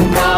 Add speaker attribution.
Speaker 1: Now